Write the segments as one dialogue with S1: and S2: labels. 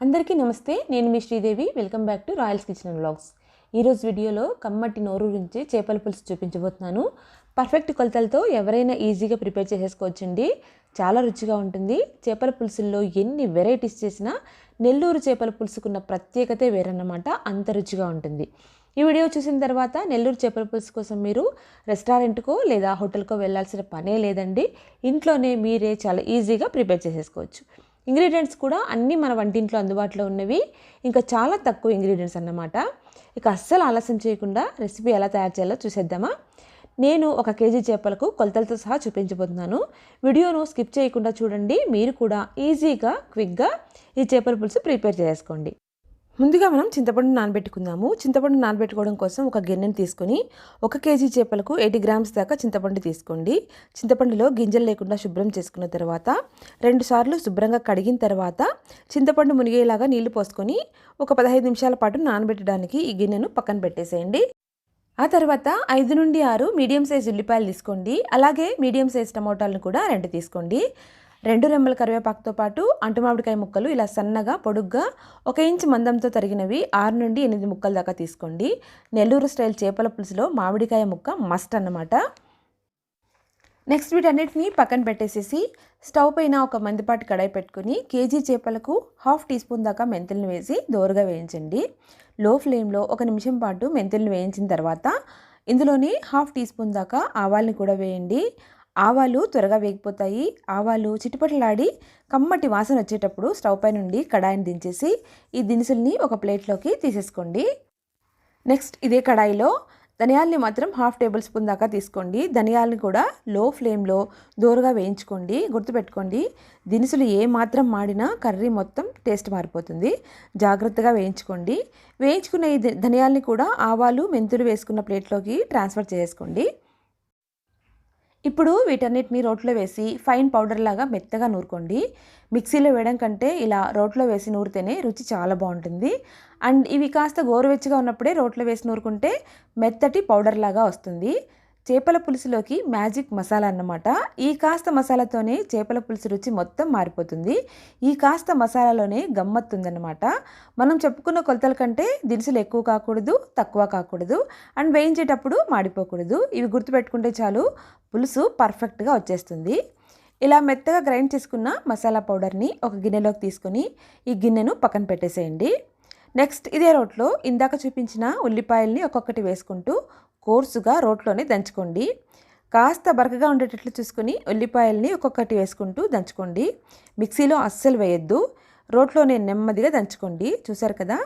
S1: అందరికీ నమస్తే నేను మీ Sridevi. Welcome back to Royals Kitchen and vlogs ఈరోజు వీడియోలో కమ్మటి నోరు నుంచి చేపల పులుసు చూపించబోతున్నాను. పర్ఫెక్ట్ కొలతలతో ఎవరైనా ఈజీగా ప్రిపేర్ చేసేసుకోవచ్చండి. చాలా రుచిగా ఉంటుంది. చేపల పులుసుల్లో ఎన్ని వెరైటీస్ చేసినా నెల్లూరు చేపల పులుసుకున్న ప్రత్యేకతే వేరన్నమాట. అంత రుచిగా ఉంటుంది. ఈ వీడియో చూసిన తర్వాత నెల్లూరు చేపల పులుసు కోసం మీరు రెస్టారెంట్కో లేదా హోటల్కో వెళ్ళాల్సిన పనే లేదండి. ఇంట్లోనే మీరే చాలా ఈజీగా ప్రిపేర్ చేసేసుకోవచ్చు. ఇంగ్రీడియంట్స్ కూడా అన్నీ మన వంటింట్లో అందుబాటులో ఉన్నవి. ఇంకా చాలా తక్కువ ఇంగ్రీడియంట్స్ అన్నమాట. ఇక అస్సలు ఆలస్యం చేయకుండా రెసిపీ ఎలా తయారు చేయాలో చూసేద్దామా? నేను ఒక కేజీ చేపలకు కొలతలతో సహా చూపించబోతున్నాను. వీడియోను స్కిప్ చేయకుండా చూడండి. మీరు కూడా ఈజీగా క్విక్గా ఈ చేపల పులుసు ప్రిపేర్ చేసుకోండి ముందుగా మనం చింతపండు నానబెట్టుకుందాము. చింతపండు నానబెట్టుకోవడం కోసం ఒక గిన్నెని తీసుకొని ఒక కేజీ చేపలకు ఎయిటీ గ్రామ్స్ దాకా చింతపండు తీసుకోండి. చింతపండులో గింజలు లేకుండా శుభ్రం చేసుకున్న తర్వాత రెండు సార్లు శుభ్రంగా కడిగిన తర్వాత చింతపండు మునిగేలాగా నీళ్ళు పోసుకొని ఒక పదహైదు నిమిషాల పాటు నానబెట్టడానికి ఈ గిన్నెను పక్కన పెట్టేసేయండి. ఆ తర్వాత ఐదు నుండి ఆరు మీడియం సైజ్ ఉల్లిపాయలు తీసుకోండి. అలాగే మీడియం సైజ్ టమోటాలను కూడా రెండు తీసుకోండి. రెండు రెమ్మల కరివేపాకుతో పాటు అంటుమామిడికాయ ముక్కలు ఇలా సన్నగా పొడుగ్గా ఒక ఇంచు మందంతో తరిగినవి ఆరు నుండి ఎనిమిది ముక్కల దాకా తీసుకోండి. నెల్లూరు స్టైల్ చేపల పులుసులో మామిడికాయ ముక్క మస్ట్ అన్నమాట. నెక్స్ట్ వీటన్నిటిని పక్కన పెట్టేసేసి స్టవ్ పైన ఒక మందిపాటి కడాయి పెట్టుకుని కేజీ చేపలకు హాఫ్ టీ స్పూన్ దాకా మెంతులను వేసి దోరగా వేయించండి. లో ఫ్లేమ్లో ఒక నిమిషం పాటు మెంతులను వేయించిన తర్వాత ఇందులోని హాఫ్ టీ స్పూన్ దాకా ఆవాల్ని కూడా వేయండి. ఆవాలు త్వరగా వేగిపోతాయి. ఆవాలు చిటిపట్లాడి కమ్మటి వాసన వచ్చేటప్పుడు స్టవ్ పై నుండి కడాయిని దించేసి ఈ దినుసుల్ని ఒక ప్లేట్లోకి తీసేసుకోండి. నెక్స్ట్ ఇదే కడాయిలో ధనియాల్ని మాత్రం హాఫ్ టేబుల్ స్పూన్ దాకా తీసుకోండి. ధనియాల్ని కూడా లో ఫ్లేమ్లో దూరగా వేయించుకోండి. గుర్తుపెట్టుకోండి దినుసులు ఏ మాత్రం మాడినా కర్రీ మొత్తం టేస్ట్ మారిపోతుంది. జాగ్రత్తగా వేయించుకోండి. వేయించుకున్న ఈ ధనియాల్ని కూడా ఆవాలు మెంతులు వేసుకున్న ప్లేట్లోకి ట్రాన్స్ఫర్ చేసుకోండి ఇప్పుడు వీటన్నిటిని రోట్లో వేసి ఫైన్ పౌడర్ లాగా మెత్తగా నూరుకోండి. మిక్సీలో వేయడం కంటే ఇలా రోట్లో వేసి నూరితేనే రుచి చాలా బాగుంటుంది. అండ్ ఇవి కాస్త గోరువెచ్చగా ఉన్నప్పుడే రోట్లో వేసి నూరుకుంటే మెత్తటి పౌడర్ లాగా వస్తుంది. చేపల పులుసులోకి మ్యాజిక్ మసాలా అన్నమాట. ఈ కాస్త మసాలాతోనే చేపల పులుసు రుచి మొత్తం మారిపోతుంది. ఈ కాస్త మసాలాలోనే గమ్మత్తుందన్నమాట మనం చెప్పుకున్న కొలతల కంటే దినుసులు ఎక్కువ కాకూడదు తక్కువ కాకూడదు. అండ్ వేయించేటప్పుడు మాడిపోకూడదు. ఇవి గుర్తుపెట్టుకుంటే చాలు పులుసు పర్ఫెక్ట్గా వచ్చేస్తుంది. ఇలా మెత్తగా గ్రైండ్ చేసుకున్న మసాలా పౌడర్ని ఒక గిన్నెలోకి తీసుకొని ఈ గిన్నెను పక్కన పెట్టేసేయండి. నెక్స్ట్ ఇదే రోట్లో ఇందాక చూపించిన ఉల్లిపాయల్ని ఒక్కొక్కటి వేసుకుంటూ కోర్సుగా రోట్లోనే దంచుకోండి. కాస్త బరకగా ఉండేటట్లు చూసుకొని ఉల్లిపాయల్ని ఒక్కొక్కటి వేసుకుంటూ దంచుకోండి. మిక్సీలో అస్సలు వేయొద్దు. రోట్లోనే నెమ్మదిగా దంచుకోండి. చూసారు కదా?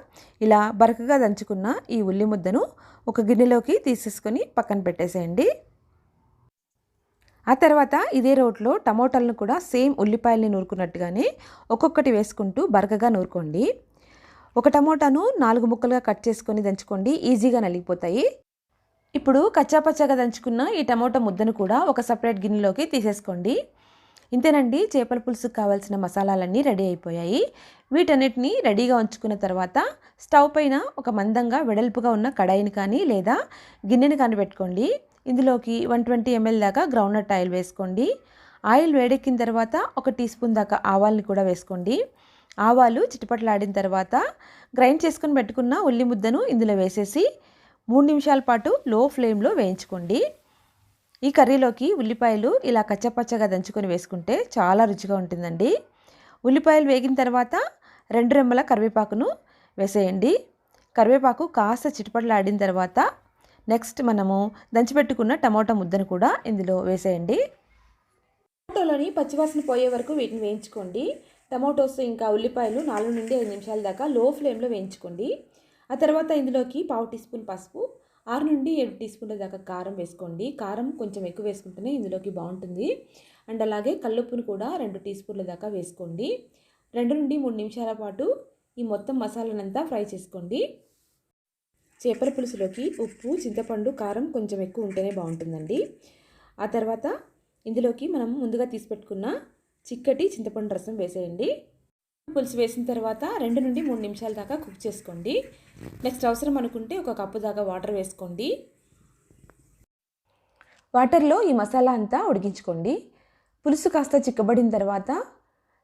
S1: ఇలా బరకగా దంచుకున్న ఈ ఉల్లి ముద్దను ఒక గిన్నెలోకి తీసేసుకొని పక్కన పెట్టేసేయండి. ఆ తర్వాత ఇదే రోట్లో టమోటాలను కూడా సేమ్ ఉల్లిపాయల్ని నూరుకున్నట్టుగానే ఒక్కొక్కటి వేసుకుంటూ బరకగా నూరుకోండి. ఒక టమోటాను నాలుగు ముక్కలుగా కట్ చేసుకొని దంచుకోండి. ఈజీగా నలిగిపోతాయి. ఇప్పుడు కచ్చాపచ్చాగా దంచుకున్న ఈ టమోటా ముద్దను కూడా ఒక సపరేట్ గిన్నెలోకి తీసేసుకోండి. ఇంతేనండి చేపల పులుసుకు కావాల్సిన మసాలాలన్నీ రెడీ అయిపోయాయి. వీటన్నిటిని రెడీగా ఉంచుకున్న తర్వాత స్టవ్ పైన ఒక మందంగా వెడల్పుగా ఉన్న కడాయిని కానీ లేదా గిన్నెని కానీ పెట్టుకోండి. ఇందులోకి వన్ ట్వంటీ ఎంఎల్ దాకా గ్రౌండ్నట్ ఆయిల్ వేసుకోండి. ఆయిల్ వేడెక్కిన తర్వాత ఒక టీ స్పూన్ దాకా ఆవాల్ని కూడా వేసుకోండి. ఆవాలు చిటపట్లాడిన తర్వాత గ్రైండ్ చేసుకుని పెట్టుకున్న ఉల్లి ముద్దను ఇందులో వేసేసి మూడు నిమిషాల పాటు లో ఫ్లేమ్లో వేయించుకోండి. ఈ కర్రీలోకి ఉల్లిపాయలు ఇలా కచ్చపచ్చగా దంచుకొని వేసుకుంటే చాలా రుచిగా ఉంటుందండి. ఉల్లిపాయలు వేగిన తర్వాత రెండు రెమ్మల కరివేపాకును వేసేయండి. కరివేపాకు కాస్త చిటపటలాడిన తర్వాత నెక్స్ట్ మనము దంచిపెట్టుకున్న టమాటా ముద్దను కూడా ఇందులో వేసేయండి. టమాటోలోని పచ్చివాసన పోయే వరకు వీటిని వేయించుకోండి. టమాటోస్ ఇంకా ఉల్లిపాయలు నాలుగు నుండి ఐదు నిమిషాల దాకా లో ఫ్లేమ్లో వేయించుకోండి. ఆ తర్వాత ఇందులోకి పావు టీ స్పూన్ పసుపు ఆరు నుండి ఏడు టీ స్పూన్ల దాకా కారం వేసుకోండి. కారం కొంచెం ఎక్కువ వేసుకుంటేనే ఇందులోకి బాగుంటుంది. అండ్ అలాగే కల్లుప్పును కూడా రెండు టీ స్పూన్ల దాకా వేసుకోండి. రెండు నుండి మూడు నిమిషాల పాటు ఈ మొత్తం మసాలానంతా ఫ్రై చేసుకోండి. చేపల పులుసులోకి ఉప్పు చింతపండు కారం కొంచెం ఎక్కువ ఉంటేనే బాగుంటుందండి. ఆ తర్వాత ఇందులోకి మనం ముందుగా తీసి పెట్టుకున్న చిక్కటి చింతపండు రసం వేసేయండి. పులుసు వేసిన తర్వాత రెండు నుండి మూడు నిమిషాల దాకా కుక్ చేసుకోండి. నెక్స్ట్ అవసరం అనుకుంటే ఒక కప్పు దాకా వాటర్ వేసుకోండి. వాటర్లో ఈ మసాలా అంతా ఉడికించుకోండి. పులుసు కాస్త చిక్కబడిన తర్వాత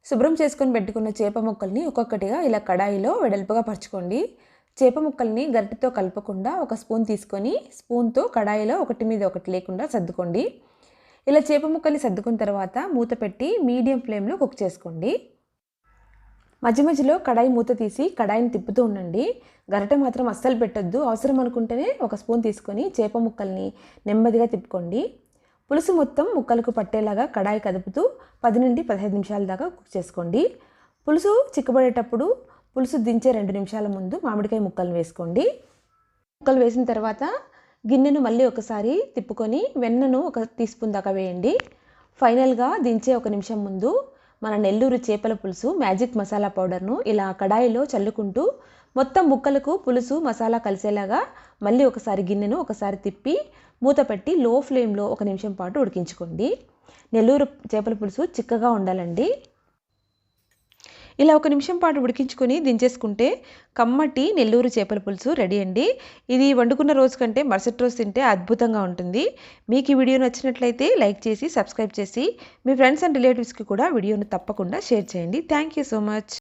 S1: శుభ్రం చేసుకొని పెట్టుకున్న చేప ముక్కల్ని ఒక్కొక్కటిగా ఇలా కడాయిలో వెడల్పుగా పరచుకోండి. చేప ముక్కల్ని గరిటెతో కలపకుండా ఒక స్పూన్ తీసుకొని స్పూన్తో కడాయిలో ఒకటి మీద ఒకటి లేకుండా సర్దుకోండి. ఇలా చేప ముక్కల్ని సర్దుకున్న తర్వాత మూత పెట్టి మీడియం ఫ్లేమ్లో కుక్ చేసుకోండి. మధ్య మధ్యలో కడాయి మూత తీసి కడాయిని తిప్పుతూ ఉండండి. గరిట మాత్రం అస్సలు పెట్టొద్దు. అవసరం అనుకుంటేనే ఒక స్పూన్ తీసుకొని చేప ముక్కల్ని నెమ్మదిగా తిప్పుకోండి. పులుసు మొత్తం ముక్కలకు పట్టేలాగా కడాయి కదుపుతూ పది నుండి పదిహేను నిమిషాల దాకా కుక్ చేసుకోండి. పులుసు చిక్కబడేటప్పుడు పులుసు దించే రెండు నిమిషాల ముందు మామిడికాయ ముక్కలు వేసుకోండి. ముక్కలు వేసిన తర్వాత గిన్నెను మళ్ళీ ఒకసారి తిప్పుకొని వెన్నను ఒక టీ స్పూన్ దాకా వేయండి. ఫైనల్గా దించే ఒక నిమిషం ముందు మన నెల్లూరు చేపల పులుసు మ్యాజిక్ మసాలా పౌడర్ను ఇలా కడాయిలో చల్లుకుంటూ మొత్తం ముక్కలకు పులుసు మసాలా కలిసేలాగా మళ్ళీ ఒకసారి గిన్నెను ఒకసారి తిప్పి మూత పెట్టి లో ఫ్లేమ్లో ఒక నిమిషం పాటు ఉడికించుకోండి. నెల్లూరు చేపల పులుసు చిక్కగా ఉండాలండి. ఇలా ఒక నిమిషం పాటు ఉడికించుకొని దించేసుకుంటే కమ్మటి నెల్లూరు చేపల పులుసు రెడీ అండి. ఇది వండుకున్న రోజు కంటే మరుసటి రోజు తింటే అద్భుతంగా ఉంటుంది. మీకు ఈ వీడియో నచ్చినట్లయితే లైక్ చేసి సబ్స్క్రైబ్ చేసి మీ ఫ్రెండ్స్ అండ్ రిలేటివ్స్కి కూడా వీడియోను తప్పకుండా షేర్ చేయండి. Thank you so much.